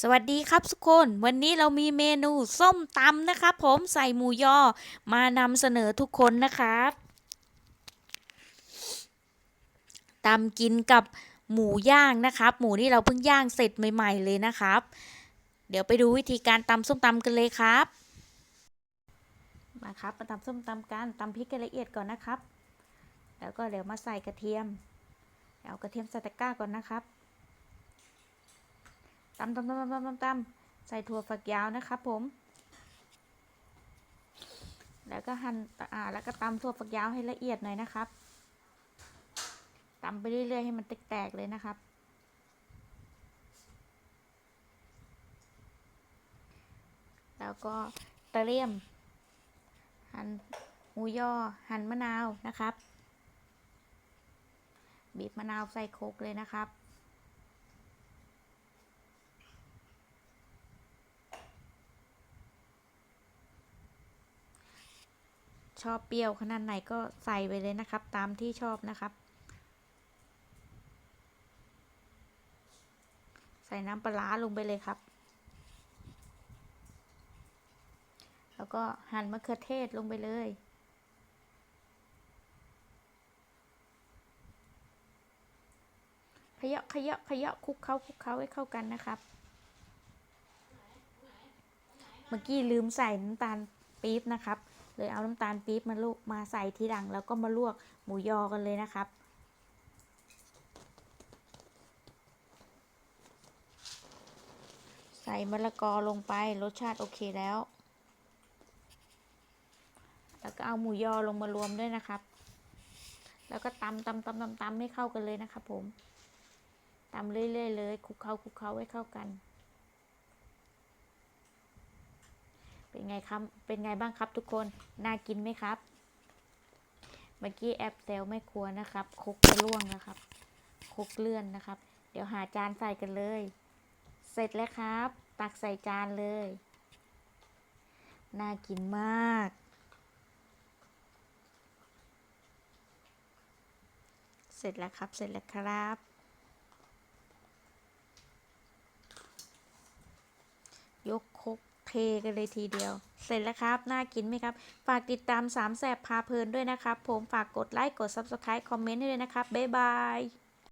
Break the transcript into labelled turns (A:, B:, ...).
A: สวัสดีครับทุกคน วันนี้เรามีเมนูส้มตำนะครับผมใส่หมูยอมานำเสนอทุกคนนะครับตำกินกับหมูย่างนะครับ หมูที่เราเพิ่งย่างเสร็จใหม่ ๆ เลยนะครับ เดี๋ยวไปดูวิธีการตำส้มตำกันเลยครับ มาครับมาตำส้มตำกันตำพริกให้ละเอียดก่อนนะครับ แล้วก็เดี๋ยวมาใส่กระเทียมเอากระเทียมใส่ตะกร้าก่อนนะครับ ตำตำตำตำตำตำตำใส่ถั่วฝักยาวนะครับผม แล้วก็หั่นอ่าแล้วก็ตำถั่วฝักยาวให้ละเอียดหน่อยนะครับตำไปเรื่อยๆให้มันแตกๆเลยนะครับ แล้วก็ตะเตรียม หั่นหมูยอ หั่นมะนาวนะครับ บีบมะนาวใส่โคกเลยนะครับ ชอบเปรี้ยวขนาดไหนก็ใส่ไปเลยนะครับ ตามที่ชอบนะครับ ใส่น้ำปลาลงไปเลยครับ แล้วก็หั่นมะเขือเทศลงไปเลยขยะขยะขยะคลุกเคล้าคลุกเคล้าให้เข้ากันนะครับ เมื่อกี้ลืมใส่น้ำตาลปี๊บนะครับ ยเอาน้ำตาลปี๊บมาลูกมาใส่ทีหลัง แล้วก็มาลวกหมูยอกันเลยนะครับ ใส่มะละกอลงไปรสชาติโอเคแล้ว แล้วก็เอาหมูยอลงมารวมด้วยนะครับ แล้วก็ตำตำตำตำตำให้เข้ากันเลยนะครับผมตำเรื่อยๆเลยคลุกเคล้าคลุกเคล้าให้เข้ากัน เป็นไงครับ เป็นไงบ้างครับทุกคน น่ากินไหมครับ เมื่อกี้แอบแซวแม่ครัวนะครับคุกจะล่วงนะครับคุกเลื่อนนะครับ เดี๋ยวหาจานใส่กันเลย เสร็จแล้วครับ ตักใส่จานเลย น่ากินมาก เสร็จแล้วครับ เสร็จแล้วครับยกคก เคกันเลยทีเดียว เสร็จแล้วครับ น่ากินไหมครับ ฝากติดตามสามแสบพาเพลินด้วยนะครับ ผมฝากกดไลค์ กด Subscribe คอมเมนต์ด้วยนะครับ บ๊ายบาย